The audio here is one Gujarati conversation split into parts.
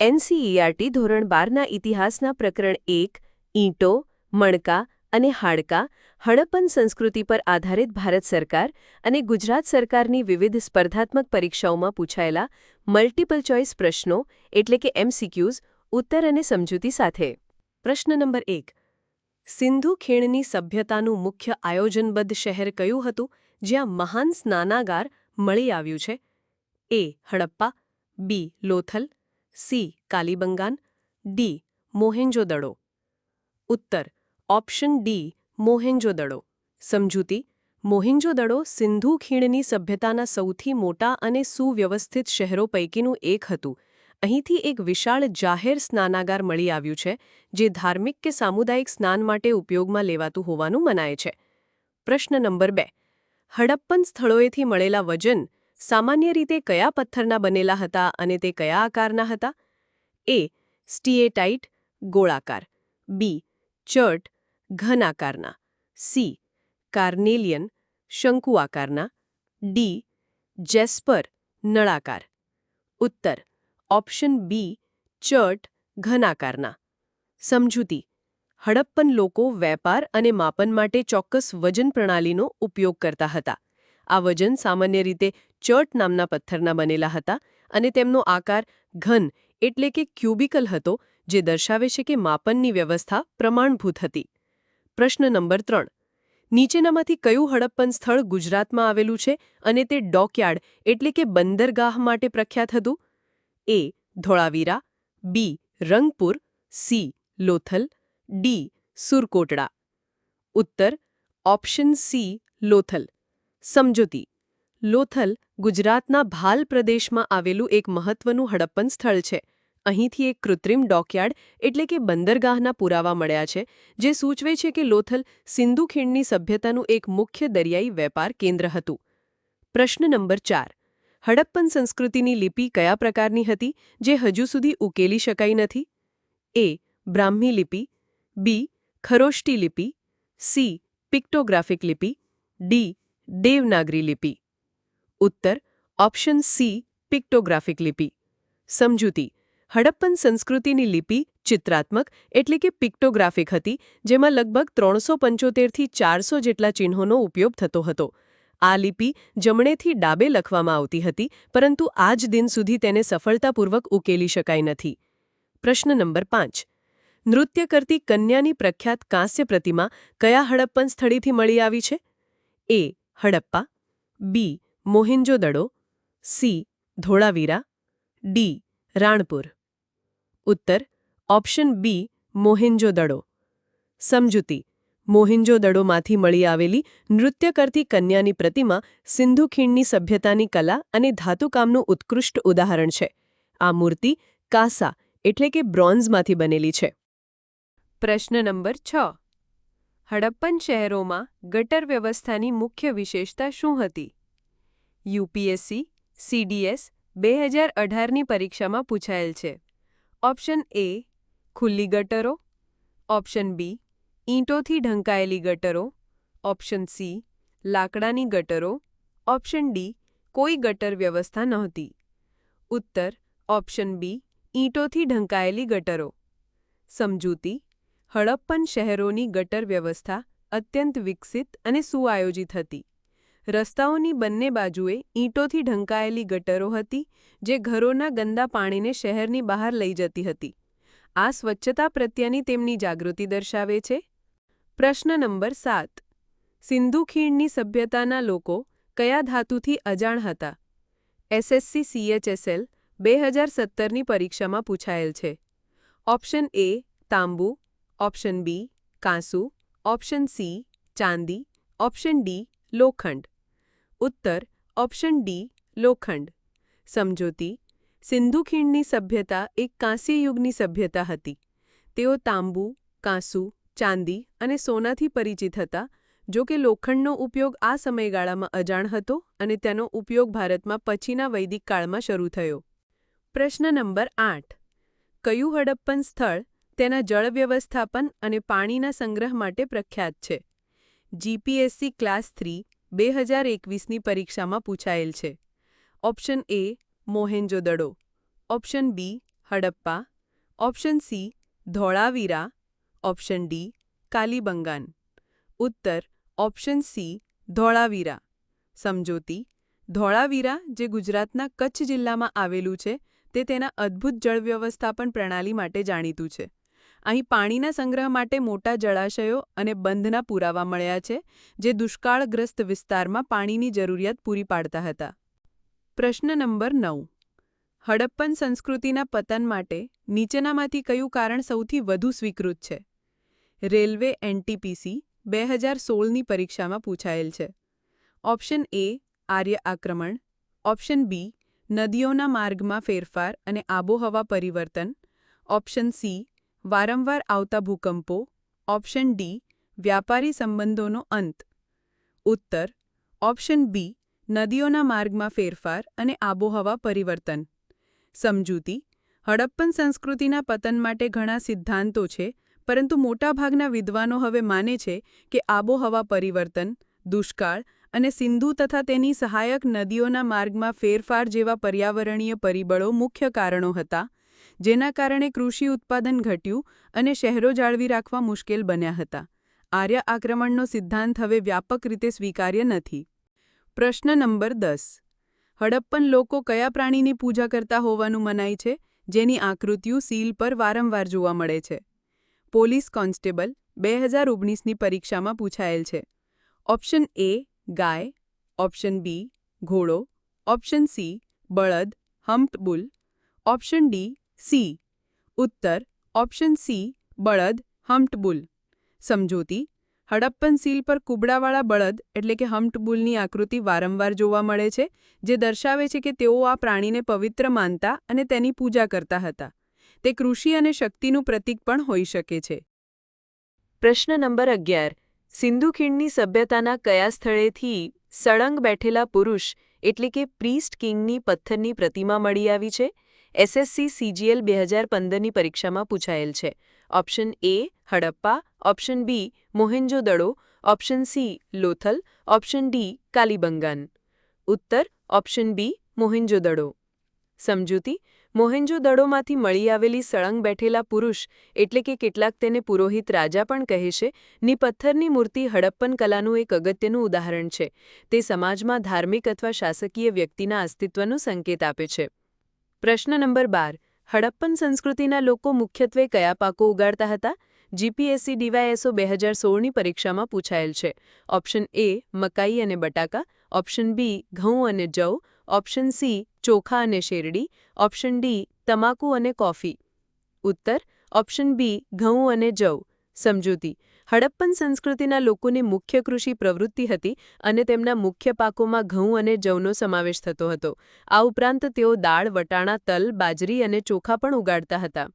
એનસીઈઆરટી ધોરણ બારના ઇતિહાસના પ્રકરણ એક, ઈંટો, મણકા અને હાડકા, હડપ્પન સંસ્કૃતિ પર આધારિત ભારત સરકાર અને ગુજરાત સરકારની વિવિધ સ્પર્ધાત્મક પરીક્ષાઓમાં પૂછાયેલા મલ્ટિપલ ચોઇસ પ્રશ્નો, એટલે કે એમસીક્યુઝ, ઉત્તર અને સમજૂતી સાથે. પ્રશ્ન નંબર એક. સિંધુ ખીણની સભ્યતાનું મુખ્ય આયોજનબદ્ધ શહેર કયું હતું, જ્યાં મહાન સ્નાનાગાર મળી આવ્યું છે? A, Harappa, B, Lothal C, Kalibangan, D Mohenjodaro ઉત્તર, ઓપ્શન ડી મોહેન્જોદડો સમજૂતી મોહેન્જોદડો સિંધુ ખીણની સભ્યતાના સૌથી મોટા અને સુવ્યવસ્થિત શહેરો પૈકીનું એક હતું. અહીંથી એક વિશાળ જાહેર સ્નાનાગાર મળી આવ્યું છે, જે ધાર્મિક કે સામુદાયિક સ્નાન માટે ઉપયોગમાં લેવાતું હોવાનું મનાય છે. પ્રશ્ન નંબર બે. હડપ્પન સ્થળોએથી મળેલા વજન સામાન્ય રીતે કયા પથ્થરના બનેલા હતા અને તે કયા આકારના હતા? એ. સ્ટીએટાઇટ, ગોળાકાર. બી. ચર્ટ ઘન આકારના સી. કાર્નેલિયન શંકુ આકારના ડી. જેસ્પર, નળાકાર. ઉત્તર. ઓપ્શન બી. ચર્ટ ઘન આકારના સમજૂતી. હડપ્પન લોકો વેપાર અને માપન માટે ચોક્કસ વજન પ્રણાલીનો ઉપયોગ કરતા હતા. આ વજન સામાન્ય રીતે ચર્ટ નામના પથ્થરના બનેલા હતા અને તેમનો આકાર ઘન એટલે કે ક્યુબિકલ હતો, જે દર્શાવે છે કે માપનની વ્યવસ્થા પ્રમાણભૂત હતી. પ્રશ્ન નંબર ત્રણ. નીચેનામાંથી કયું હડપ્પન સ્થળ ગુજરાતમાં આવેલું છે અને તે ડોકયાર્ડ એટલે કે બંદરગાહ માટે પ્રખ્યાત હતું? A. Dholavira, B. Rangpur, C. Lothal, D. Surkotada. ઉત્તર. Option C. લોથલ. સમજૂતી. લોથલ ગુજરાતના ભાલ પ્રદેશમાં આવેલું એક મહત્વનું હડપ્પન સ્થળ છે. અહીંથી એક કૃત્રિમ ડોકયાર્ડ એટલે કે બંદરગાહના પુરાવા મળ્યા છે, જે સૂચવે છે કે લોથલ સિંધુ ખીણની સભ્યતાનું એક મુખ્ય દરિયાઈ વેપાર કેન્દ્ર હતું. પ્રશ્ન નંબર ચાર. હડપ્પન સંસ્કૃતિની લિપિ કયા પ્રકારની હતી, જે હજુ સુધી ઉકેલી શકાઈ નથી? એ. બ્રાહ્મી લિપિ. બી. ખરોષ્ટી લિપિ. સી. પિક્ટોગ્રાફિક લિપિ. ડી. દેવનાગરી લિપિ. ઉત્તર, ઓપ્શન સી, પિક્ટોગ્રાફિક લિપિ. સમજૂતી, હડપ્પન સંસ્કૃતિની લિપિ ચિત્રાત્મક એટલે કે પિક્ટોગ્રાફિક હતી, જેમાં લગભગ ત્રણસો પંચોતેરથી ચારસો જેટલા ચિહ્નોનો ઉપયોગ થતો હતો. આ લિપિ જમણેથી ડાબે લખવામાં આવતી હતી, પરંતુ આજ દિન સુધી તેને સફળતાપૂર્વક ઉકેલી શકાઈ નથી. પ્રશ્ન નંબર પાંચ. નૃત્ય કરતી કન્યાની પ્રખ્યાત કાંસ્ય પ્રતિમા કયા હડપ્પન સ્થળેથી મળી આવી છે? A, Harappa, B Mohenjodaro C, Dholavira, D, Ranpur. ઉત્તર, ઓપ્શન બી મોહિંજોદડો સમજૂતી મોહિંજોદડોમાંથી મળી આવેલી નૃત્ય કરતી કન્યાની પ્રતિમા સિંધુ ખીણની સભ્યતાની કલા અને ધાતુકામનું ઉત્કૃષ્ટ ઉદાહરણ છે. આ મૂર્તિ કાસા એટલે કે બ્રોન્ઝમાંથી બનેલી છે. પ્રશ્ન નંબર છ. હડપ્પન શહેરોમાં ગટર વ્યવસ્થાની મુખ્ય વિશેષતા શું હતી? યુપીએસસી સીડીએસ બે હજાર અઢારની પરીક્ષામાં પૂછાયેલ છે. ઓપ્શન એ, ખુલ્લી ગટરો. ઓપ્શન બી, ઈંટોથી ઢંકાયેલી ગટરો. ઓપ્શન સી, લાકડાની ગટરો. ઓપ્શન ડી, કોઈ ગટર વ્યવસ્થા નહોતી. ઉત્તર, ઓપ્શન બી, ઈંટોથી ઢંકાયેલી ગટરો. સમજૂતી, હડપ્પન શહેરોની ગટર વ્યવસ્થા અત્યંત વિકસિત અને સુઆયોજિત હતી. રસ્તાઓની બંને બાજુએ ઈંટોથી ઢંકાયેલી ગટરો હતી, જે ઘરોના ગંદા પાણીને શહેરની બહાર લઈ જતી હતી. આ સ્વચ્છતા પ્રત્યેની તેમની જાગૃતિ દર્શાવે છે. પ્રશ્ન નંબર સાત. સિંધુ ખીણની સભ્યતાના લોકો કયા ધાતુથી અજાણ હતા? એસએસસી સીએચએસએલ બે હજાર સત્તરની પરીક્ષામાં પૂછાયેલ છે. ઓપ્શન એ તાંબુ, ઓપ્શન બી કાંસુ, ઓપ્શન સી ચાંદી, ઓપ્શન ડી લોખંડ. ઉત્તર, ઓપ્શન ડી લોખંડ. સમજૂતી, સિંધુ ખીણની સભ્યતા એક કાંસ્ય યુગની સભ્યતા હતી. તેઓ તાંબુ, કાંસુ, ચાંદી અને સોનાથી પરિચિત હતા, જો કે લોખંડનો ઉપયોગ આ સમયગાળામાં અજાણ હતો અને તેનો ઉપયોગ ભારતમાં પછીના વૈદિક કાળમાં શરૂ થયો. પ્રશ્ન નંબર આઠ. કયું હડપ્પન સ્થળ તેના જળ વ્યવસ્થાપન અને પાણીના સંગ્રહ માટે પ્રખ્યાત છે? જીપીએસસી ક્લાસ થ્રી બે હજાર એકવીસની પરીક્ષામાં પૂછાયેલ છે. Option A, Mohenjo Daro. Option B, Harappa. Option C, Dholavira. Option D, Kalibangan. ઉત્તર, ઓપ્શન સી, ધોળાવીરા. સમજોતી, ધોળાવીરા જે ગુજરાતના કચ્છ જિલ્લામાં આવેલું છે, તે તેના અદ્ભુત જળ વ્યવસ્થાપન પ્રણાલી માટે જાણીતું છે. અહીં પાણીના સંગ્રહ માટે મોટા જળાશયો અને બંધના પુરાવા મળ્યા છે, જે દુષ્કાળગ્રસ્ત વિસ્તારમાં પાણીની જરૂરિયાત પૂરી પાડતા હતા. પ્રશ્ન નંબર નવ. હડપ્પન સંસ્કૃતિના પતન માટે નીચેનામાંથી કયું કારણ સૌથી વધુ સ્વીકૃત છે? રેલવે એનટીપીસી બે હજાર સોળની પરીક્ષામાં પૂછાયેલ છે. ઓપ્શન એ, આર્ય આક્રમણ. ઓપ્શન બી, નદીઓના માર્ગમાં ફેરફાર અને આબોહવા પરિવર્તન. ઓપ્શન સી વારંવાર આવતા ભૂકંપો, ઓપ્શન ડી, વ્યાપારી સંબંધોનો અંત. ઉત્તર, ઓપ્શન બી, નદીઓના માર્ગમાં ફેરફાર અને આબોહવા પરિવર્તન. સમજૂતી, હડપ્પન સંસ્કૃતિના પતન માટે ઘણા સિદ્ધાંતો છે, પરંતુ મોટાભાગના વિદ્વાનો હવે માને છે કે આબોહવા પરિવર્તન, દુષ્કાળ અને સિંધુ તથા તેની સહાયક નદીઓના માર્ગમાં ફેરફાર જેવા પર્યાવરણીય પરિબળો મુખ્ય કારણો હતા જેના કારણે કૃષિ ઉત્પાદન ઘટ્યું અને શહેરો જાળવી રાખવા મુશ્કેલ બન્યા હતા. આર્ય આક્રમણનો સિદ્ધાંત હવે વ્યાપક રીતે સ્વીકાર્ય નથી. પ્રશ્ન નંબર દસ. હડપ્પન લોકો કયા પ્રાણીની પૂજા કરતા હોવાનું મનાય છે? જેની આકૃતિઓ સીલ પર વારંવાર જોવા મળે છે. પોલીસ કોન્સ્ટેબલ બે હજાર ઓગણીસની પરીક્ષામાં પૂછાયેલ છે. ઓપ્શન એ, ગાય. ઓપ્શન બી, ઘોડો. ઓપ્શન સી, બળદ, hump bull. Bull option D C. ઉત્તર, ઓપ્શન સી, બળદ હમ્પ્ડ બુલ સમજૂતી, હડપ્પન સીલ પર કુબડાવાળા બળદ એટલે કે હમ્પ્ડ બુલની આકૃતિ વારંવાર જોવા મળે છે, જે દર્શાવે છે કે તેઓ આ પ્રાણીને પવિત્ર માનતા અને તેની પૂજા કરતા હતા. તે કૃષિ અને શક્તિનું પ્રતીક પણ હોઈ શકે છે. પ્રશ્ન નંબર અગિયાર. સિંધુ ખીણની સભ્યતાના કયા સ્થળેથી સળંગ બેઠેલા પુરુષ એટલે કે પ્રીસ્ટ કિંગની પથ્થરની પ્રતિમા મળી આવી છે? એસએસસી સીજીએલ બે હજાર પંદરની પરીક્ષામાં પૂછાયેલ છે. Option A, Harappa. Option B Mohenjodaro option C, Lothal. Option D, Kalibangan. ઉત્તર, ઓપ્શન બી મોહેન્જોદડો સમજૂતી મોહેન્જોદડોમાંથી મળી આવેલી સળંગ બેઠેલા પુરુષ, એટલે કે કેટલાક તેને પુરોહિત રાજા પણ કહે છે, ની પથ્થરની મૂર્તિ હડપ્પન કલાનું એક અગત્યનું ઉદાહરણ છે. તે સમાજમાં ધાર્મિક અથવા શાસકીય વ્યક્તિના અસ્તિત્વનો સંકેત આપે છે. પ્રશ્ન નંબર બાર. હડપ્પન સંસ્કૃતિના લોકો મુખ્યત્વે કયા પાકો ઉગાડતા હતા? જીપીએસસી ડીવાયએસઓ બે હજાર સોળની પરીક્ષામાં પૂછાયેલ છે. ઓપ્શન એ, મકાઈ અને બટાકા. ઓપ્શન બી, ઘઉં અને જવ. ઓપ્શન સી, ચોખા અને શેરડી. ઓપ્શન ડી, તમાકુ અને કોફી. ઉત્તર. ઓપ્શન બી, ઘઉં અને જવ. સમજૂતી. હડપ્પન સંસ્કૃતિના લોકોની મુખ્ય કૃષિ પ્રવૃત્તિ હતી અને તેમના મુખ્ય પાકોમાં ઘઉં અને જવનો સમાવેશ થતો હતો. આ ઉપરાંત તેઓ દાળ, વટાણા, તલ, બાજરી અને ચોખા પણ ઉગાડતા હતા.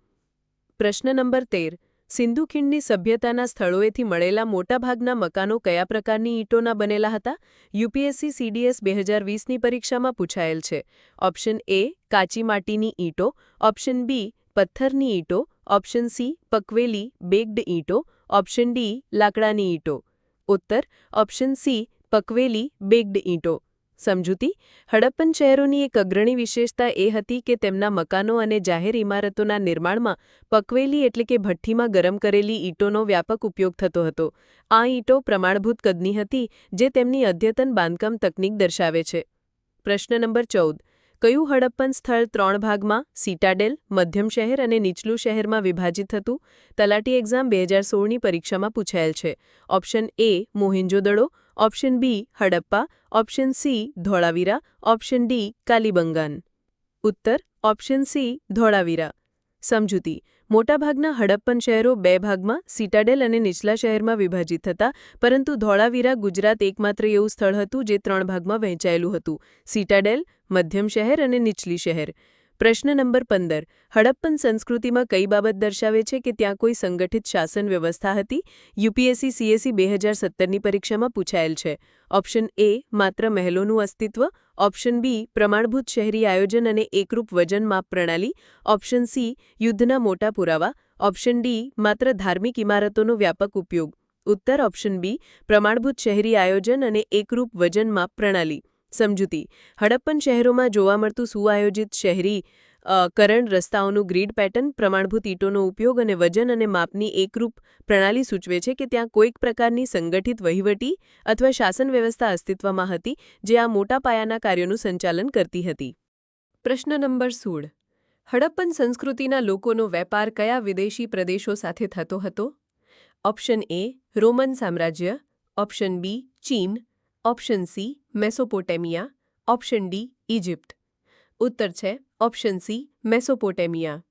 પ્રશ્ન નંબર તેર. સિંધુ ખીણની સભ્યતાના સ્થળોએથી મળેલા મોટાભાગના મકાનો કયા પ્રકારની ઈંટોના બનેલા હતા? યુપીએસસી સીડીએસ બે હજાર વીસની પરીક્ષામાં પૂછાયેલ છે. ઓપ્શન એ, કાચી માટીની ઈંટો. ઓપ્શન બી, પથ્થરની ઈંટો. ઓપ્શન સી, પકવેલી, બેગ્ડ ઈંટો. ઓપ્શન ડી લાકડાની ઈંટો. ઉત્તર ઓપ્શન સી પકવેલી બેગ્ડ ઈંટો. સમજૂતી? હડપ્પન શહેરોની એક અગ્રણી વિશેષતા એ હતી કે તેમના મકાનો અને જાહેર ઇમારતોના નિર્માણમાં પકવેલી એટલે કે ભઠ્ઠીમાં ગરમ કરેલી ઈંટોનો વ્યાપક ઉપયોગ થતો હતો. આ ઈંટો પ્રમાણભૂત કદની હતી, જે તેમની અદ્યતન બાંધકામ તકનીક દર્શાવે છે. પ્રશ્ન નંબર ચૌદ. કયું હડપ્પન સ્થળ ત્રણ ભાગમાં, સીટાડેલ, મધ્યમ શહેર અને નીચલું શહેરમાં વિભાજિત હતું? તલાટી એક્ઝામ બે હજાર સોળની પરીક્ષામાં પૂછાયેલ છે. Option A Mohenjodaro option B, Harappa, option C, Dholavira, option D, Kalibangan. ઉત્તર, ઓપ્શન સી, ધોળાવીરા. સમજૂતી. મોટાભાગના હડપ્પન શહેરો બે ભાગમાં, સીટાડેલ અને નીચલા શહેરમાં વિભાજિત હતા, પરંતુ ધોળાવીરા ગુજરાત એકમાત્ર એવું સ્થળ હતું જે ત્રણ ભાગમાં વહેંચાયેલું હતું. સીટાડેલ, મધ્યમ શહેર અને નીચલી શહેર. પ્રશ્ન નંબર પંદર. હડપ્પન સંસ્કૃતિમાં કઈ બાબત દર્શાવે છે કે ત્યાં કોઈ સંગઠિત શાસન વ્યવસ્થા હતી? યુપીએસસી, સીએસસી બે હજાર સત્તરની પરીક્ષામાં પૂછાયેલ છે. ઓપ્શન એ, માત્ર મહેલોનું અસ્તિત્વ. ઓપ્શન બી, પ્રમાણભૂત શહેરી આયોજન અને એકરૂપ વજન માપ પ્રણાલી. ઓપ્શન સી, યુદ્ધના મોટા પુરાવા. ઓપ્શન ડી, માત્ર ધાર્મિક ઇમારતોનો વ્યાપક ઉપયોગ. ઉત્તર ઓપ્શન બી, પ્રમાણભૂત શહેરી આયોજન અને એકરૂપ વજન માપ પ્રણાલી. સમજૂતી. હડપ્પન શહેરોમાં જોવા મળતું સુઆયોજિત શહેરી કરણ રસ્તાઓનું ગ્રીડ પેટર્ન, પ્રમાણભૂત ઈંટોનો ઉપયોગ અને વજન અને માપની એકરૂપ પ્રણાલી સૂચવે છે કે ત્યાં કોઈક પ્રકારની સંગઠિત વહીવટી અથવા શાસન વ્યવસ્થા અસ્તિત્વમાં હતી, જે આ મોટા પાયાના કાર્યોનું સંચાલન કરતી હતી. પ્રશ્ન નંબર સોળ. હડપ્પન સંસ્કૃતિના લોકોનો વેપાર કયા વિદેશી પ્રદેશો સાથે થતો હતો? ઓપ્શન એ રોમન સામ્રાજ્ય, ઓપ્શન બી ચીન, option C Mesopotamia, option D Egypt ઉત્તર છે, ઓપ્શન સી, મેસોપોટેમિયા.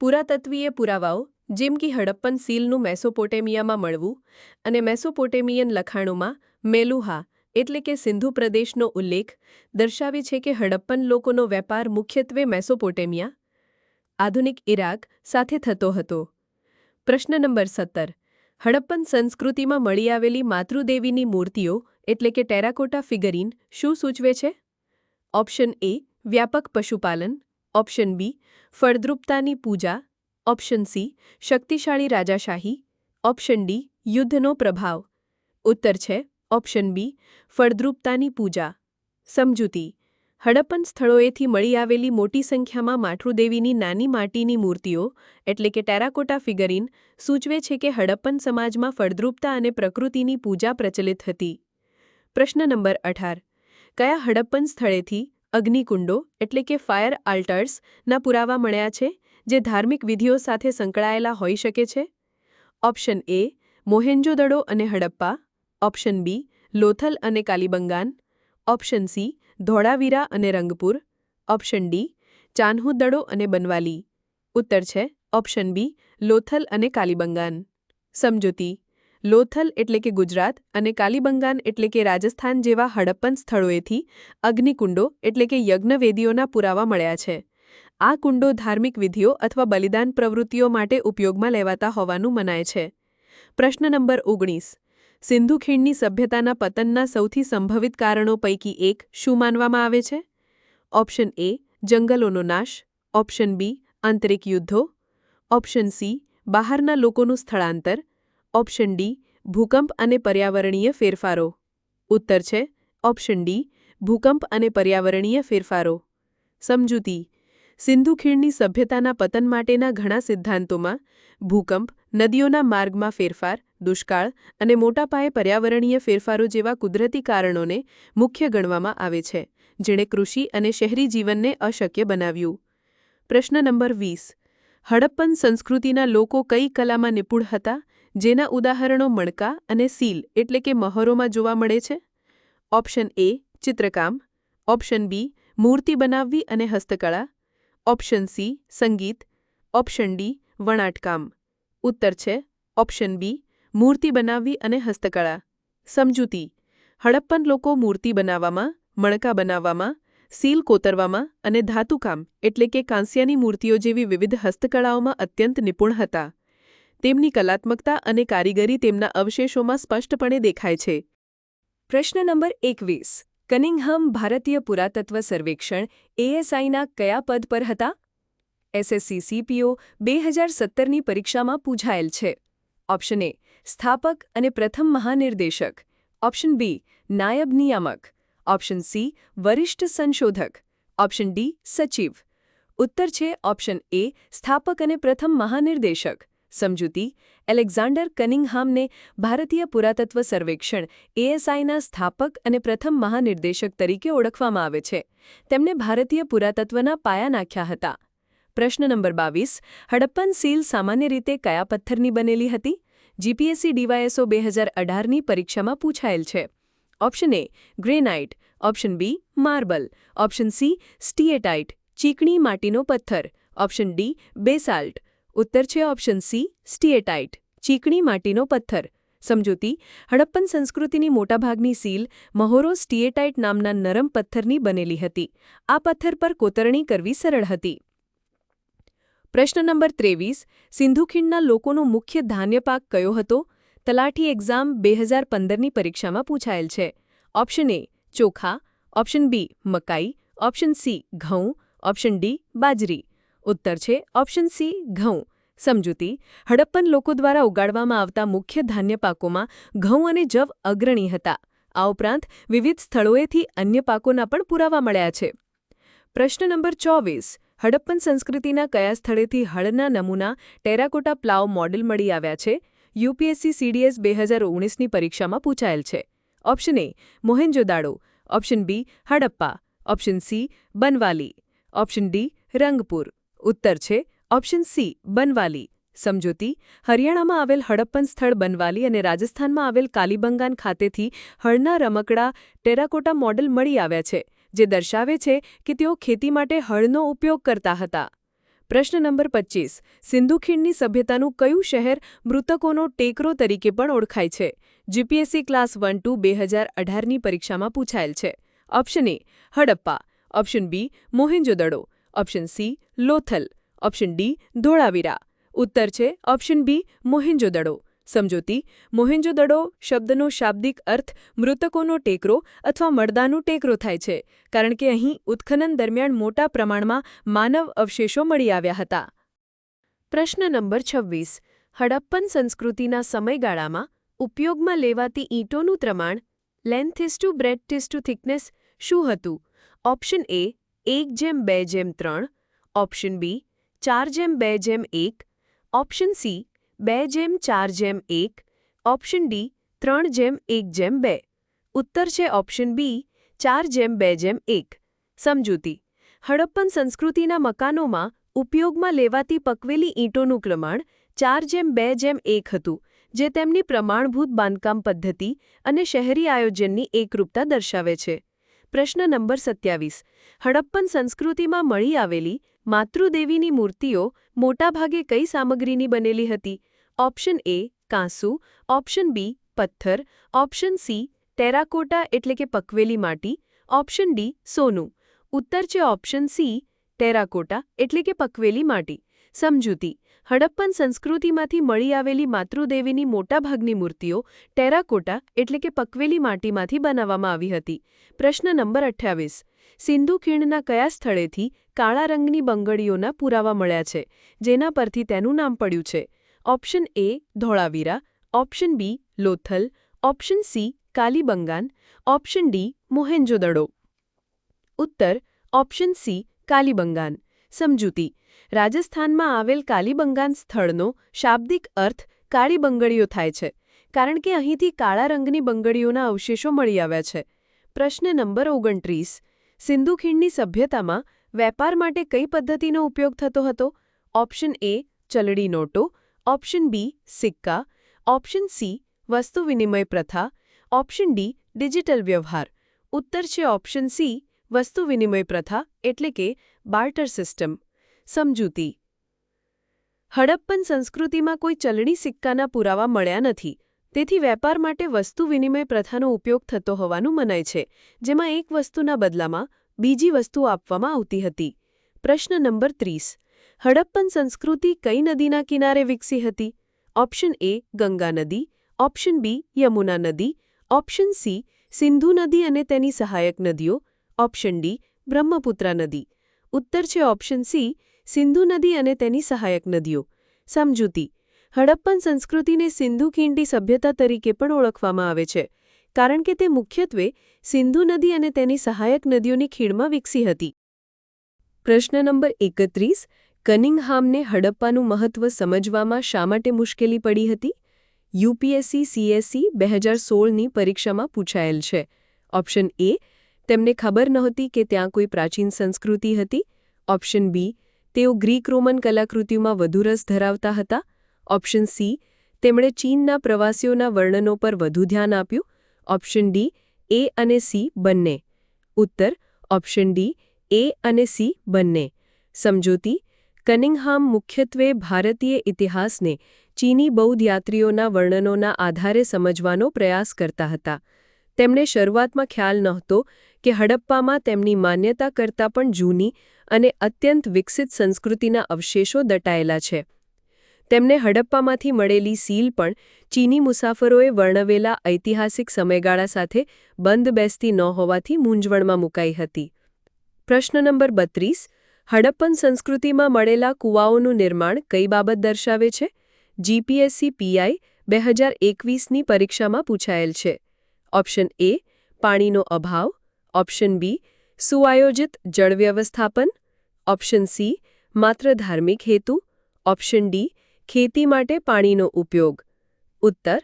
પુરાતત્વીય પુરાવાઓ, જેમ કે હડપ્પન સીલનું મેસોપોટેમિયામાં મળવું અને મેસોપોટેમિયન લખાણોમાં મેલુહા, એટલે કે સિંધુ પ્રદેશનો ઉલ્લેખ, દર્શાવે છે કે હડપ્પન લોકોનો વેપાર મુખ્યત્વે મેસોપોટેમિયા, આધુનિક ઇરાક સાથે થતો હતો. પ્રશ્ન નંબર સત્તર. હડપ્પન સંસ્કૃતિમાં મળી આવેલી માતૃદેવીની મૂર્તિઓ એટલે કે ટેરાકોટા ફિગરીન શું સૂચવે છે? ઓપ્શન એ, વ્યાપક પશુપાલન. ઓપ્શન બી, ફળદ્રુપતાની પૂજા. ઓપ્શન સી, શક્તિશાળી રાજાશાહી. ઓપ્શન ડી, યુદ્ધનો પ્રભાવ. ઉત્તર છે, ઓપ્શન બી, ફળદ્રુપતાની પૂજા. સમજૂતી. હડપ્પન સ્થળોએથી મળી આવેલી મોટી સંખ્યામાં માતૃદેવીની નાની માટીની મૂર્તિઓ, એટલે કે ટેરાકોટા ફિગરીન, સૂચવે છે કે હડપ્પન સમાજમાં ફળદ્રુપતા અને પ્રકૃતિની પૂજા પ્રચલિત હતી. પ્રશ્ન નંબર અઢાર. કયા હડપ્પન સ્થળેથી અગ્નિકુંડો એટલે કે ફાયર આલ્ટર્સના પુરાવા મળ્યા છે, જે ધાર્મિક વિધિઓ સાથે સંકળાયેલા હોઈ શકે છે? ઓપ્શન એ મોહેન્જોદડો અને હડપ્પા. ઓપ્શન બી, લોથલ અને કાલીબંગાન. ઓપ્શન સી, ધોળાવીરા અને રંગપુર. ઓપ્શન ડી ચાન્હુદડો અને બનવાલી. ઉત્તર છે, ઓપ્શન બી, લોથલ અને કાલીબંગાન. સમજૂતી લોથલ એટલે કે ગુજરાત અને કાલીબંગાન એટલે કે રાજસ્થાન જેવા હડપ્પન સ્થળોએથી અગ્નિકુંડો એટલે કે યજ્ઞવેદીઓના પુરાવા મળ્યા છે. આ કુંડો ધાર્મિક વિધિઓ અથવા બલિદાન પ્રવૃત્તિઓ માટે ઉપયોગમાં લેવાતા હોવાનું મનાય છે. પ્રશ્ન નંબર ઓગણીસ. સિંધુ ખીણની સભ્યતાના પતનના સૌથી સંભવિત કારણો પૈકી એક શું માનવામાં આવે છે? ઓપ્શન એ, જંગલોનો નાશ. ઓપ્શન બી, આંતરિક યુદ્ધો. ઓપ્શન સી, બહારના લોકોનું સ્થળાંતર. ઓપ્શન ડી, ભૂકંપ અને પર્યાવરણીય ફેરફારો. ઉત્તર છે, ઓપ્શન ડી, ભૂકંપ અને પર્યાવરણીય ફેરફારો. સમજૂતી, સિંધુ ખીણની સભ્યતાના પતન માટેના ઘણા સિદ્ધાંતોમાં, ભૂકંપ, નદીઓના માર્ગમાં ફેરફાર, દુષ્કાળ અને મોટા પાયે પર્યાવરણીય ફેરફારો જેવા કુદરતી કારણોને મુખ્ય ગણવામાં આવે છે, જેણે કૃષિ અને શહેરી જીવનને અશક્ય બનાવ્યું. પ્રશ્ન નંબર વીસ, હડપ્પન સંસ્કૃતિના લોકો કઈ કલામાં નિપુણ હતા? જેના ઉદાહરણો મણકા અને સીલ એટલે કે મહોરોમાં જોવા મળે છે? ઓપ્શન એ, ચિત્રકામ. ઓપ્શન બી, મૂર્તિ બનાવવી અને હસ્તકળા. ઓપ્શન સી, સંગીત. ઓપ્શન ડી, વણાટકામ. ઉત્તર છે, ઓપ્શન બી, મૂર્તિ બનાવવી અને હસ્તકળા. સમજૂતી. હડપ્પન લોકો મૂર્તિ બનાવવામાં, મણકા બનાવવામાં, સીલ કોતરવામાં અને ધાતુકામ એટલે કે કાંસ્યાની મૂર્તિઓ જેવી વિવિધ હસ્તકળાઓમાં અત્યંત નિપુણ હતા. તેમની કલાત્મકતા અને કારીગરી તેમના અવશેષોમાં સ્પષ્ટપણે દેખાય છે. પ્રશ્ન નંબર એકવીસ. કનિંગહમ ભારતીય પુરાતત્વ સર્વેક્ષણ એએસઆઈના કયા પદ પર હતા? એસએસસી સીપીઓ બે હજાર સત્તરની પરીક્ષામાં પૂછાયેલ છે. ઓપ્શન એ સ્થાપક અને પ્રથમ મહાનિર્દેશક. ઓપ્શન બી નાયબ નિયામક. ઓપ્શન સી વરિષ્ઠ સંશોધક. ઓપ્શન ડી સચિવ. ઉત્તર છે ઓપ્શન એ સ્થાપક અને પ્રથમ મહાનિર્દેશક. સમજૂતી, એલેક્ઝાન્ડર કનિંગહામને ભારતીય પુરાતત્વ સર્વેક્ષણ, એએસઆઈના સ્થાપક અને પ્રથમ મહાનિર્દેશક તરીકે ઓળખવામાં આવે છે. તેમણે ભારતીય પુરાતત્વના પાયા નાખ્યા હતા. પ્રશ્ન નંબર બાવીસ, હડપ્પન સીલ સામાન્ય રીતે કયા પથ્થરની બનેલી હતી? જીપીએસસી ડીવાયએસઓ બે હજાર અઢારની પરીક્ષામાં પૂછાયેલ છે. Option A, granite. Option B, marble. Option C, steatite, ચીકણી માટીનો પથ્થર. Option D, basalt. ઉત્તર છે ઓપ્શન સી, સ્ટીએટાઇટ, ચીકણી માટીનો પથ્થર. સમજૂતી, હડપ્પન સંસ્કૃતિની મોટાભાગની સીલ મહોરો સ્ટીએટાઇટ નામના નરમ પથ્થરની બનેલી હતી. આ પથ્થર પર કોતરણી કરવી સરળ હતી. પ્રશ્ન નંબર ત્રેવીસ, સિંધુખીણના લોકોનો મુખ્ય ધાન્ય પાક કયો હતો? તલાઠી એક્ઝામ બે હજાર પંદરની પરીક્ષામાં પૂછાયેલ છે. ઓપ્શન એ, ચોખા. ઓપ્શન બી, મકાઈ. ઓપ્શન સી, ઘઉં. ઓપ્શન ડી, બાજરી. ઉત્તર છે ઓપ્શન સી ઘઉં. સમજૂતી, હડપ્પન લોકો દ્વારા ઉગાડવામાં આવતા મુખ્ય ધાન્ય પાકોમાં ઘઉં અને જવ અગ્રણી હતા. આ ઉપરાંત વિવિધ સ્થળોએથી અન્ય પાકોના પણ પુરાવા મળ્યા છે. પ્રશ્ન નંબર ચોવીસ, હડપ્પન સંસ્કૃતિના કયા સ્થળેથી હળના નમૂના ટેરાકોટા પ્લાવ મોડેલ મળી આવ્યા છે? યુપીએસસી સીડીએસ બે હજાર ઓગણીસની પરીક્ષામાં પૂછાયેલ છે. Option A Mohenjodaro option B Harappa. Option C Banawali. Option D Rangpur. ઉત્તર છે, ઓપ્શન સી, બનવાલી. સમજૂતી, હરિયાણામાં આવેલ હડપ્પન સ્થળ બનવાલી અને રાજસ્થાનમાં આવેલ કાલીબંગાન ખાતેથી હળના રમકડા ટેરાકોટા મોડલ મળી આવ્યા છે, જે દર્શાવે છે કે તેઓ ખેતી માટે હળનો ઉપયોગ કરતા હતા. પ્રશ્ન નંબર પચીસ, સિંધુ ખીણની સભ્યતાનું કયું શહેર મૃતકોનો ટેકરો તરીકે પણ ઓળખાય છે? જીપીએસસી ક્લાસ વન ટુ બે હજાર અઢારની પરીક્ષામાં પૂછાયેલ છે. Option A, Harappa. Option B, Mohenjodaro. Option C, Lothal. Option D, Dholavira. ઉત્તર છે, ઓપ્શન બી મોહેન્જોદડો સમજૂતી મોહેન્જોદડો શબ્દનો શાબ્દિક અર્થ મૃતકોનો ટેકરો અથવા મડદાનું ટેકરો થાય છે, કારણ કે અહીં ઉત્ખનન દરમિયાન મોટા પ્રમાણમાં માનવ અવશેષો મળી આવ્યા હતા. પ્રશ્ન નંબર છવ્વીસ. હડપ્પન સંસ્કૃતિના સમયગાળામાં ઉપયોગમાં લેવાતી ઈંટોનું પ્રમાણ length is to breadth is to thickness શું હતું? ઓપ્શન એ એક જેમ બે જેમ ત્રણ, ઓપ્શન બી, ચાર જેમ બે જેમ એક, ઓપ્શન સી, બે જેમ ચાર જેમ એક, ઓપ્શન ડી, ત્રણ જેમ એક જેમ બે. ઉત્તર છે ઓપ્શન બી, ચાર જેમ બે જેમ એક. સમજૂતી. હડપ્પન સંસ્કૃતિના મકાનોમાં ઉપયોગમાં લેવાતી પકવેલી ઈંટોનું પ્રમાણ ચાર જેમ બે જેમ એક હતું, જે તેમની પ્રમાણભૂત બાંધકામ પદ્ધતિ અને શહેરી આયોજનની એકરૂપતા દર્શાવે છે. પ્રશ્ન નંબર સત્યાવીસ. હડપ્પન સંસ્કૃતિમાં મળી આવેલી માતૃદેવીની મૂર્તિઓ મોટાભાગે કઈ સામગ્રીની બનેલી હતી? Option A, કાંસુ. ઓપ્શન બી, પથ્થર. ઓપ્શન સી, ટેરાકોટા એટલે કે પકવેલી માટી. ઓપ્શન ડી, સોનું. ઉત્તર છે ઓપ્શન સી, ટેરાકોટા એટલે કે પકવેલી માટી. સમજૂતી. હડપ્પન સંસ્કૃતિમાંથી મળી આવેલી માતૃદેવીની મોટાભાગની મૂર્તિઓ ટેરાકોટા એટલે કે પકવેલી માટીમાંથી બનાવવામાં આવી હતી. પ્રશ્ન નંબર અઠ્યાવીસ. સિંધુ ખીણના કયા સ્થળેથી કાળા રંગની બંગડીઓના પુરાવા મળ્યા છે? જેના પરથી તેનું નામ પડ્યું છે. Option A, Dholavira. Option B, Lothal. Option C, Kalibangan. Option D, Mohenjodaro. ઉત્તર. Option C, Kalibangan. સમજૂતી. રાજસ્થાનમાં આવેલ કાલીબંગાન સ્થળનો શાબ્દિક અર્થ કાળી બંગડીઓ થાય છે, કારણ કે અહીંથી કાળા રંગની બંગડીઓના અવશેષો મળી આવ્યા છે. પ્રશ્ન નંબર ઓગણત્રીસ, સિંધુ ખીણની સભ્યતામાં વેપાર માટે કઈ પદ્ધતિનો ઉપયોગ થતો હતો? ઓપ્શન એ ચલડી નોટો. ઓપ્શન બી, સિક્કા. ઓપ્શન સી, વસ્તુ વિનિમય પ્રથા. ઓપ્શન ડી, ડિજિટલ વ્યવહાર. ઉત્તર છે ઓપ્શન સી, વસ્તુ વિનિમય પ્રથા, એટલે કે બાર્ટર સિસ્ટમ. સમજૂતી. હડપ્પન સંસ્કૃતિમાં કોઈ ચલણી સિક્કાના પુરાવા મળ્યા નથી, તેથી વેપાર માટે વસ્તુ વિનિમય પ્રથાનો ઉપયોગ થતો હોવાનું મનાય છે, જેમાં એક વસ્તુના બદલામાં બીજી વસ્તુ આપવામાં આવતી હતી. પ્રશ્ન નંબર ત્રીસ. હડપ્પન સંસ્કૃતિ કઈ નદીના કિનારે વિકસી હતી? ઓપ્શન એ ગંગા નદી, ઓપ્શન બી યમુના નદી, ઓપ્શન સી સિંધુ નદી અને તેની સહાયક નદીઓ, ઓપ્શન ડી બ્રહ્મપુત્રા નદી. ઉત્તર છે ઓપ્શન સી સિંધુ નદી અને તેની સહાયક નદીઓ. સમજૂતી. હડપ્પન સંસ્કૃતિને સિંધુ ખીંડી સભ્યતા તરીકે પણ ઓળખવામાં આવે છે, કારણ કે તે મુખ્યત્વે સિંધુ નદી અને તેની સહાયક નદીઓની ખીણમાં વિકસી હતી. પ્રશ્ન નંબર એકત્રીસ. કનિંગહામને હડપ્પાનું મહત્વ સમજવામાં શા માટે મુશ્કેલી પડી હતી? યુપીએસસી, સીએસસી બે હજાર સોળની પરીક્ષામાં પૂછાયેલ છે. ઓપ્શન એ, તેમને ખબર નહોતી કે ત્યાં કોઈ પ્રાચીન સંસ્કૃતિ હતી. ઓપ્શન બી તેઓ ગ્રીક રોમન કલાકૃતિઓમાં વધુ રસ ધરાવતા હતા. ઓપ્શન સી, તેમણે ચીનના પ્રવાસીઓના વર્ણનો પર વધુ ધ્યાન આપ્યું. ઓપ્શન ડી, એ અને સી બંને. ઉત્તર, ઓપ્શન ડી, એ અને સી બંને. સમજૂતી, કનિંગહામ મુખ્યત્વે ભારતીય ઇતિહાસને ચીની બૌદ્ધ યાત્રીઓના વર્ણનોના આધારે સમજવાનો પ્રયાસ કરતા હતા. તેમણે શરૂઆતમાં ખ્યાલ નહોતો કે હડપ્પામાં તેમની માન્યતા કરતાં પણ જૂની અને અત્યંત વિકસિત સંસ્કૃતિના અવશેષો દટાયેલા છે. તેમને હડપ્પામાંથી મળેલી સીલ પણ ચીની મુસાફરોએ વર્ણવેલા ઐતિહાસિક સમયગાળા સાથે બંધ બેસતી ન હોવાથી મૂંઝવણમાં મુકાઈ હતી. પ્રશ્ન નંબર બત્રીસ, હડપ્પન સંસ્કૃતિમાં મળેલા કુવાઓનું નિર્માણ કઈ બાબત દર્શાવે છે? જીપીએસસી પીઆઈ બે હજાર એકવીસની પરીક્ષામાં પૂછાયેલ છે. ઓપ્શન એ, પાણીનો અભાવ. ઓપ્શન બી સુઆયોજિત જળ વ્યવસ્થાપન. ઓપ્શન સી માત્ર ધાર્મિક હેતુ. ઓપ્શન ડી ખેતી માટે પાણીનો ઉપયોગ. ઉત્તર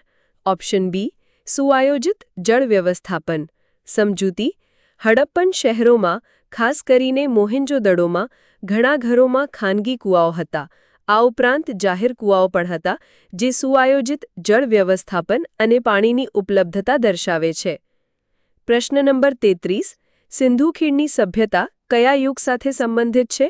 ઓપ્શન બી સુઆયોજિત જળ વ્યવસ્થાપન. સમજૂતી, હડપ્પન શહેરોમાં, ખાસ કરીને મોહેન્જોદડોમાં, ઘણા ઘરોમાં ખાનગી કૂવાઓ હતા. આ ઉપરાંત જાહેર કૂવાઓ પણ હતા, જે સુઆયોજિત જળ વ્યવસ્થાપન અને પાણીની ઉપલબ્ધતા દર્શાવે છે. પ્રશ્ન નંબર તેત્રીસ, સિંધુ ખીણની સભ્યતા કયા યુગ સાથે સંબંધિત છે?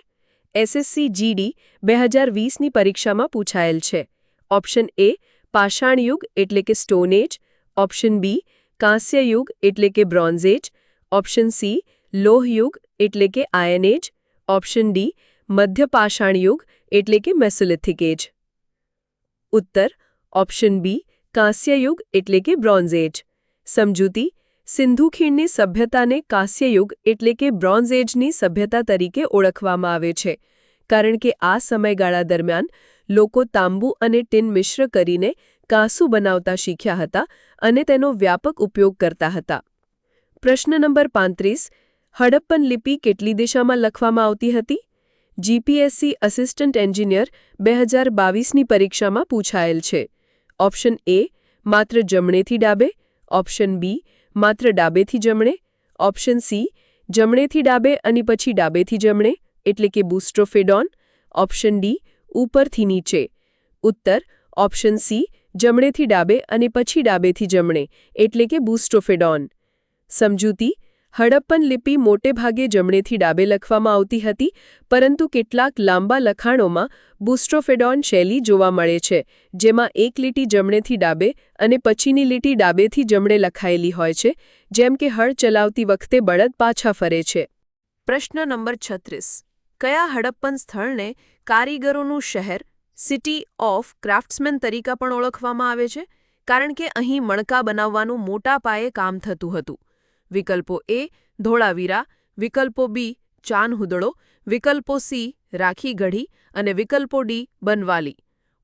એસએસસી જીડી બે હજાર વીસની પરીક્ષામાં પૂછાયેલ છે. ઓપ્શન એ પાષાણ યુગ એટલે કે સ્ટોન એજ ઓપ્શન બી કાંસ્ય યુગ એટલે કે બ્રોન્ઝ એજ ઓપ્શન સી લોહ યુગ એટલે કે આયન એજ ઓપ્શન ડી મધ્ય પાષાણ યુગ એટલે કે મેસોલિથિક એજ ઉત્તર, ઓપ્શન બી કાંસ્ય યુગ એટલે કે બ્રોન્ઝ એજ સમજૂતી સિંધુ ખીણની સભ્યતાને કાંસ્ય યુગ એટલે કે બ્રોન્ઝ એજની સભ્યતા તરીકે ઓળખવામાં આવે છે, કારણ કે આ સમયગાળા દરમિયાન લોકો તાંબુ અને ટીન મિશ્ર કરીને કાંસુ બનાવતા શીખ્યા હતા અને તેનો વ્યાપક ઉપયોગ કરતા હતા. પ્રશ્ન નંબર પાંત્રીસ, હડપ્પન લિપિ કેટલી દિશામાં લખવામાં આવતી હતી? જીપીએસસી અસિસ્ટન્ટ એન્જિનિયર બે હજાર બાવીસની પરીક્ષામાં પૂછાયેલ છે. ઓપ્શન એ, માત્ર જમણેથી ડાબે. ઓપ્શન બી માત્ર ડાબેથી જમણે, ઓપ્શન સી, જમણેથી ડાબે અને પછી ડાબેથી જમણે, એટલે કે બુસ્ટ્રોફેડોન, ઓપ્શન ડી, ઉપરથી નીચે. ઉત્તર, ઓપ્શન સી, જમણેથી ડાબે અને પછી ડાબેથી જમણે, એટલે કે બુસ્ટ્રોફેડોન. સમજૂતી હડપ્પન લિપિ મોટેભાગે જમણેથી ડાબે લખવામાં આવતી હતી, પરંતુ કેટલાક લાંબા લખાણોમાં બુસ્ટ્રોફેડોન શૈલી જોવા મળે છે, જેમાં એક લીટી જમણેથી ડાબે અને પછીની લીટી ડાબેથી જમણે લખાયેલી હોય છે, જેમ કે હળ ચલાવતી વખતે બળદ પાછા ફરે છે. પ્રશ્ન નંબર છત્રીસ. કયા હડપ્પન સ્થળને કારીગરોનું શહેર, સિટી ઓફ ક્રાફ્ટ્સમેન તરીકે પણ ઓળખવામાં આવે છે? કારણ કે અહીં મણકા બનાવવાનું મોટા પાયે કામ થતું હતું. વિકલ્પો એ, ધોળાવીરા, વિકલ્પો બી ચાનહુદડો વિકલ્પો સી રાખી ગઢી અને વિકલ્પો ડી, બનવાલી.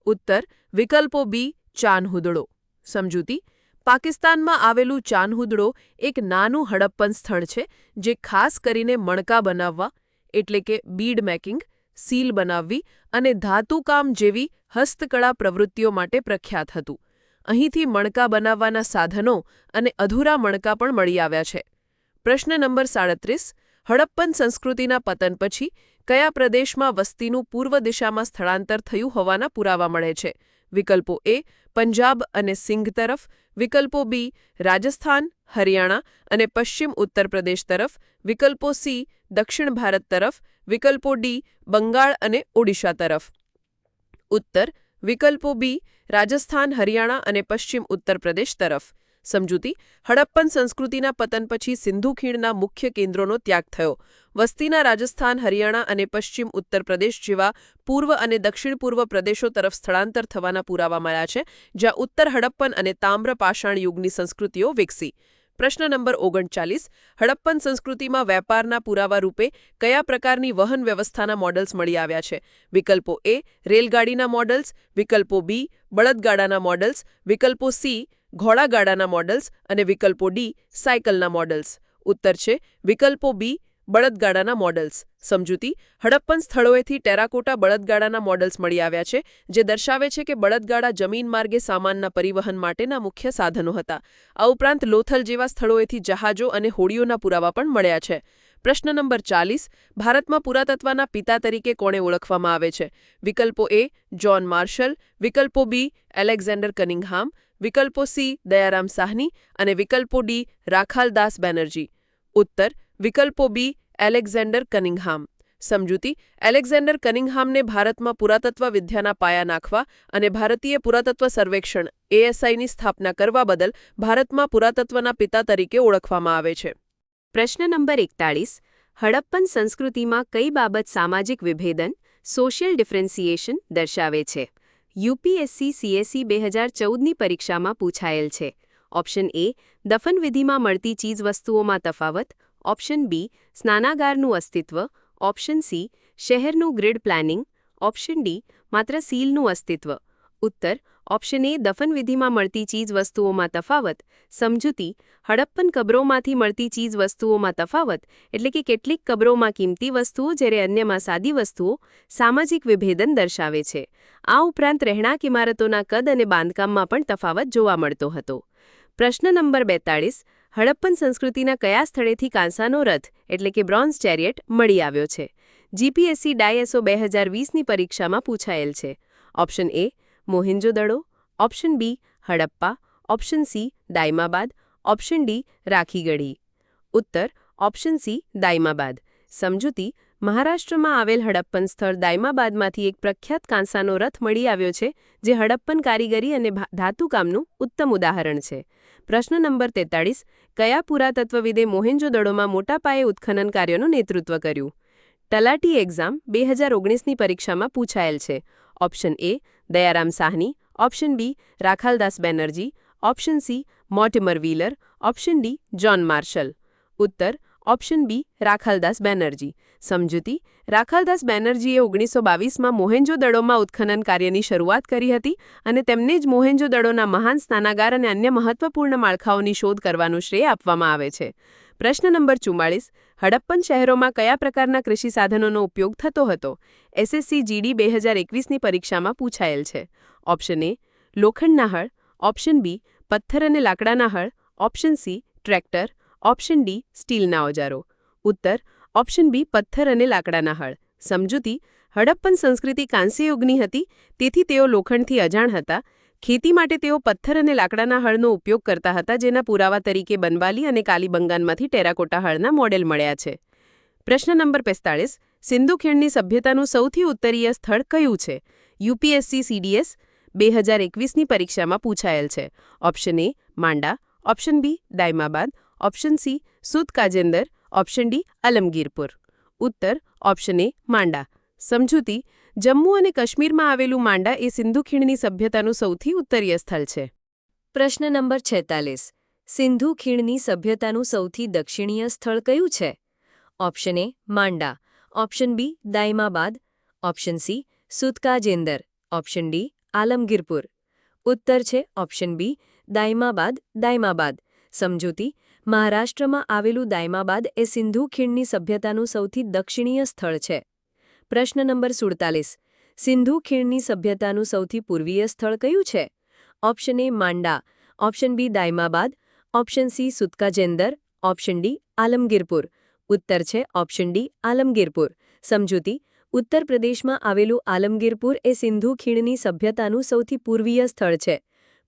ઉત્તર, વિકલ્પો બી ચાનહુદડો સમજૂતી? પાકિસ્તાનમાં આવેલું ચાનહુદડો એક નાનું હડપ્પન સ્થળ છે, જે ખાસ કરીને મણકા બનાવવા, એટલે કે બીડ મેકિંગ, સીલ બનાવવી અને ધાતુકામ જેવી હસ્તકળા પ્રવૃત્તિઓ માટે પ્રખ્યાત હતું. અહીંથી મણકા બનાવવાના સાધનો અને અધૂરા મણકા પણ મળી આવ્યા છે. પ્રશ્ન નંબર સાડત્રીસ, હડપ્પન સંસ્કૃતિના પતન પછી કયા પ્રદેશમાં વસ્તીનું પૂર્વ દિશામાં સ્થળાંતર થયું હોવાના પુરાવા મળે છે? વિકલ્પો એ, પંજાબ અને સિંઘ તરફ, વિકલ્પો બી, રાજસ્થાન, હરિયાણા અને પશ્ચિમ ઉત્તર પ્રદેશ તરફ, વિકલ્પો સી, દક્ષિણ ભારત તરફ, વિકલ્પો ડી, બંગાળ અને ઓડિશા તરફ. ઉત્તર વિકલ્પો બી, રાજસ્થાન, હરિયાણા અને પશ્ચિમ ઉત્તર પ્રદેશ તરફ. સમજૂતી, હડપ્પન સંસ્કૃતિના પતન પછી સિંધુ ખીણના મુખ્ય કેન્દ્રોનો ત્યાગ થયો. વસ્તીના રાજસ્થાન, હરિયાણા અને પશ્ચિમ ઉત્તર પ્રદેશ જેવા પૂર્વ અને દક્ષિણ પૂર્વ પ્રદેશો તરફ સ્થળાંતર થવાના પુરાવા મળ્યા છે, જ્યાં ઉત્તર હડપ્પન અને તામ્ર પાષાણ યુગની સંસ્કૃતિઓ વિકસી. પ્રશ્ન નંબર ઓગણચાલીસ, હડપ્પન સંસ્કૃતિમાં વેપારના પુરાવા રૂપે કયા પ્રકારની વહન વ્યવસ્થાના મોડલ્સ મળી આવ્યા છે? વિકલ્પો એ, રેલગાડીના મોડલ્સ, વિકલ્પો બી, બળદગાડાના મોડલ્સ, વિકલ્પો સી, ઘોડાગાડાના મોડલ્સ અને વિકલ્પો ડી, સાયકલના મોડલ્સ. ઉત્તર છે, વિકલ્પો બી બળદગાડાના મોડલ્સ. સમજૂતી, હડપ્પન સ્થળોએથી ટેરાકોટા બળદગાડાના મોડલ્સ મળી આવ્યા છે, જે દર્શાવે છે કે બળદગાડા જમીન માર્ગે સામાનના પરિવહન માટેના મુખ્ય સાધનો હતા. આ ઉપરાંત લોથલ જેવા સ્થળોએથી જહાજો અને હોડીઓના પુરાવા પણ મળ્યા છે. પ્રશ્ન નંબર ચાલીસ, ભારતમાં પુરાતત્વના પિતા તરીકે કોણે ઓળખવામાં આવે છે? વિકલ્પો એ, જ્હોન માર્શલ, વિકલ્પો બી, એલેક્ઝાન્ડર કનિંગહામ, વિકલ્પો સી, દયારામ સાહની અને વિકલ્પો ડી, રાખાલદાસ બેનર્જી. ઉત્તર વિકલ્પો બી, એલેક્ઝેન્ડર કનિંગહામ. સમજૂતી, એલેક્ઝેન્ડર કનિંગહામને ભારતમાં પુરાતત્વ વિદ્યાના પાયા નાખવા અને ભારતીય પુરાતત્વ સર્વેક્ષણ, એએસઆઈની સ્થાપના કરવા બદલ ભારતમાં પુરાતત્વના પિતા તરીકે ઓળખવામાં આવે છે. પ્રશ્ન નંબર એકતાળીસ, હડપ્પન સંસ્કૃતિમાં કઈ બાબત સામાજિક વિભેદન, સોશિયલ ડિફરન્સિએશન દર્શાવે છે? યુપીએસસી સીએસસી બે હજાર ચૌદની પરીક્ષામાં પૂછાયેલ છે. ઓપ્શન એ, દફનવિધિમાં મળતી ચીજવસ્તુઓમાં તફાવત ઓપ્શન બી, સ્નાનાગારનું અસ્તિત્વ, ઓપ્શન સી, શહેરનું ગ્રીડ પ્લાનિંગ, ઓપ્શન ડી, માત્ર સીલનું અસ્તિત્વ. ઉત્તર, ઓપ્શન એ, દફનવિધિમાં મળતી ચીજવસ્તુઓમાં તફાવત, સમજૂતી, હડપ્પન કબરોમાંથી મળતી ચીજવસ્તુઓમાં તફાવત, એટલે કે કેટલીક કબરોમાં કિંમતી વસ્તુઓ જ્યારે અન્યમાં સાદી વસ્તુઓ, સામાજિક વિભેદન દર્શાવે છે. આ ઉપરાંત રહેણાંક ઇમારતોના કદ અને બાંધકામમાં પણ તફાવત જોવા મળતો હતો. પ્રશ્ન નંબર બેતાળીસ હડપ્પન સંસ્કૃતિના કયા સ્થળેથી કાંસાનો રથ, એટલે કે બ્રોન્ઝ ચેરિયટ, મળી આવ્યો છે? જીપીએસસી ડાયએસઓ બે હજાર વીસની પરીક્ષામાં પૂછાયેલ છે. Option A Mohenjodaro option B, Harappa. Option C, Daimabad. Option D, Rakhigarhi. ઉત્તર, ઓપ્શન સી, દાયમાબાદ. સમજૂતી, મહારાષ્ટ્રમાં આવેલ હડપ્પન સ્થળ દાયમાબાદમાંથી એક પ્રખ્યાત કાંસાનો રથ મળી આવ્યો છે, જે હડપ્પન કારીગરી અને ધાતુકામનું ઉત્તમ ઉદાહરણ છે. પ્રશ્ન નંબર તેતાળીસ, કયા પુરાતત્વવિદે મોહેન્જોદડોમાં મોટા પાયે ઉત્ખનન કાર્યોનું નેતૃત્વ કર્યું? તલાટી એક્ઝામ બે હજાર ઓગણીસની પરીક્ષામાં પૂછાયેલ છે. Option A, Dayaram Sahni. Option B, Rakhaldas Banerjee. Option C, Mortimer Wheeler. Option D, John Marshall. ઉત્તર ઓપ્શન બી, રાખાલદાસ બેનર્જી. સમજૂતી, રાખાલદાસ બેનર્જીએ ઓગણીસો બાવીસમાં મોહેન્જોદડોમાં ઉત્ખનન કાર્યની શરૂઆત કરી હતી અને તેમને જ મોહેન્જોદડોના મહાન સ્નાનાગાર અને અન્ય મહત્વપૂર્ણ માળખાઓની શોધ કરવાનું શ્રેય આપવામાં આવે છે. પ્રશ્ન નંબર ચુમ્માળીસ હડપ્પન શહેરોમાં કયા પ્રકારના કૃષિ સાધનોનો ઉપયોગ થતો હતો? એસએસસી જીડી બે હજાર એકવીસની પરીક્ષામાં પૂછાયેલ છે. ઓપ્શન એ લોખંડના હળ ઓપ્શન બી, પથ્થર અને લાકડાના હળ. Option C, tractor. Option D, સ્ટીલના ઓજારો. ઉત્તર, ઓપ્શન બી, પથ્થર અને લાકડાના હળ. સમજૂતી, હડપ્પન સંસ્કૃતિ કાંસ્યયુગની હતી, તેથી તેઓ લોખંડથી અજાણ હતા. ખેતી માટે તેઓ પથ્થર અને લાકડાના હળનો ઉપયોગ કરતા હતા, જેના પુરાવા તરીકે બનવાલી અને કાલીબંગાનમાંથી ટેરાકોટા હળના મોડેલ મળ્યા છે. પ્રશ્ન નંબર પિસ્તાળીસ, સિંધુ ખીણની સભ્યતાનું સૌથી ઉત્તરીય સ્થળ કયું છે? યુપીએસસી સીડીએસ બે હજાર એકવીસની પરીક્ષામાં પૂછાયેલ છે. Option A, Manda. Option B, Daimabad. Option C Sutkagendor option D Alamgirpur ઉત્તર ઓપ્શન એ માંડા સમજૂતી જમ્મુ અને કાશ્મીરમાં આવેલું માંડા એ સિંધુ ખીણની સભ્યતાનું સૌથી ઉત્તરીય સ્થળ છે. પ્રશ્ન નંબર છેતાલીસ. સિંધુ ખીણની સભ્યતાનું સૌથી દક્ષિણીય સ્થળ કયું છે? Option A, Manda. Option B, Daimabad. Option C Sutkagendor option D, Alamgirpur. ઉત્તર છે, ઓપ્શન બી, દાયમાબાદ દાયમાબાદ. સમજૂતી મહારાષ્ટ્રમાં આવેલું દાયમાબાદ એ સિંધુ ખીણની સભ્યતાનું સૌથી દક્ષિણીય સ્થળ છે. પ્રશ્ન નંબર સુડતાલીસ. સિંધુ ખીણની સભ્યતાનું સૌથી પૂર્વીય સ્થળ કયું છે? Option A Manda, option B Daimabad, option C Sutkagendor, option D Alamgirpur. ઉત્તર છે ઓપ્શન ડી આલમગીરપુર. સમજૂતી, ઉત્તર પ્રદેશમાં આવેલું આલમગીરપુર એ સિંધુ ખીણની સભ્યતાનું સૌથી પૂર્વીય સ્થળ છે.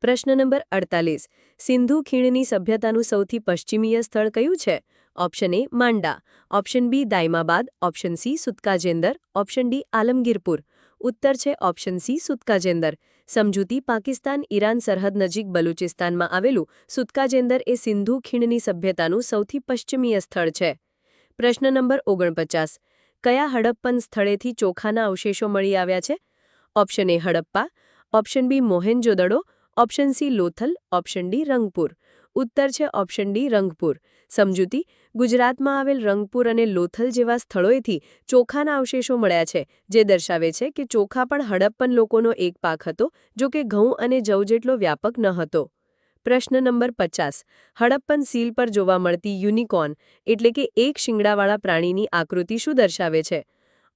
પ્રશ્ન નંબર અડતાલીસ. સિંધુ ખીણની સભ્યતાનું સૌથી પશ્ચિમીય સ્થળ કયું છે? Option A Manda. Option B Daimabad. Option C Sutkagendor option D Alamgirpur. ઉત્તર છે ઓપ્શન સી સુતકાજેન્દર સમજૂતી પાકિસ્તાન ઈરાન સરહદ નજીક બલુચિસ્તાનમાં આવેલું સુતકાજેન્દર એ સિંધુ ખીણની સભ્યતાનું સૌથી પશ્ચિમીય સ્થળ છે. પ્રશ્ન નંબર ઓગણપચાસ. કયા હડપ્પન સ્થળેથી ચોખાના અવશેષો મળી આવ્યા છે? Option A Harappa. Option B Mohenjodaro. Option C Lothal, option D Rangpur. ઉત્તર છે ઓપ્શન ડી રંગપુર. સમજૂતી, ગુજરાતમાં આવેલ રંગપુર અને લોથલ જેવા સ્થળોએથી ચોખાના અવશેષો મળ્યા છે, જે દર્શાવે છે કે ચોખા પણ હડપ્પન લોકોનો એક પાક હતો, જો કે ઘઉં અને જવ જેટલો વ્યાપક ન હતો. પ્રશ્ન નંબર પચાસ. હડપ્પન સીલ પર જોવા મળતી યુનિકોર્ન, એટલે કે એક શિંગડાવાળા પ્રાણીની આકૃતિ શું દર્શાવે છે?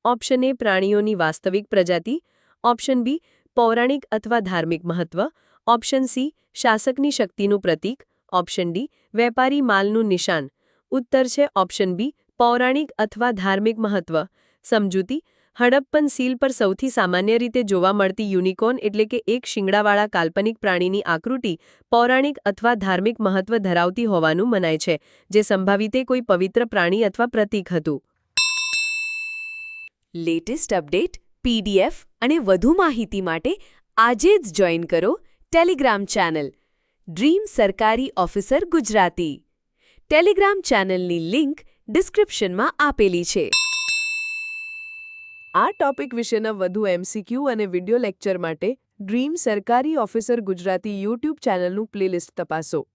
ઓપ્શન એ પ્રાણીઓની વાસ્તવિક પ્રજાતિ. ઓપ્શન બી, પૌરાણિક અથવા ધાર્મિક મહત્વ. ઓપ્શન સી, શાસકની શક્તિનું પ્રતીક. ઓપ્શન ડી, વેપારી માલનું નિશાન. ઉત્તર છે ઓપ્શન બી, પૌરાણિક અથવા ધાર્મિક મહત્વ. સમજૂતી, હડપ્પન સીલ પર સૌથી સામાન્ય રીતે જોવા મળતી યુનિકોર્ન એટલે કે એક શિંગડાવાળા કાલ્પનિક પ્રાણીની આકૃતિ પૌરાણિક અથવા ધાર્મિક મહત્વ ધરાવતી હોવાનું મનાય છે, જે સંભાવિતે કોઈ પવિત્ર પ્રાણી અથવા પ્રતીક હતું. લેટેસ્ટ અપડેટ પીડીએફ અને વધુ માહિતી માટે આજે જ જોઈન કરો ટેલિગ્રામ ચેનલ, ડ્રીમ સરકારી ઓફિસર ગુજરાતી. ટેલિગ્રામ ચેનલની લિંક ડિસ્ક્રિપ્શનમાં આપેલી છે. આ ટોપિક વિશેના વધુ એમસીક્યુ અને વિડિયો લેક્ચર માટે ડ્રીમ સરકારી ઓફિસર ગુજરાતી યુટ્યુબ ચેનલનું પ્લેલિસ્ટ તપાસો.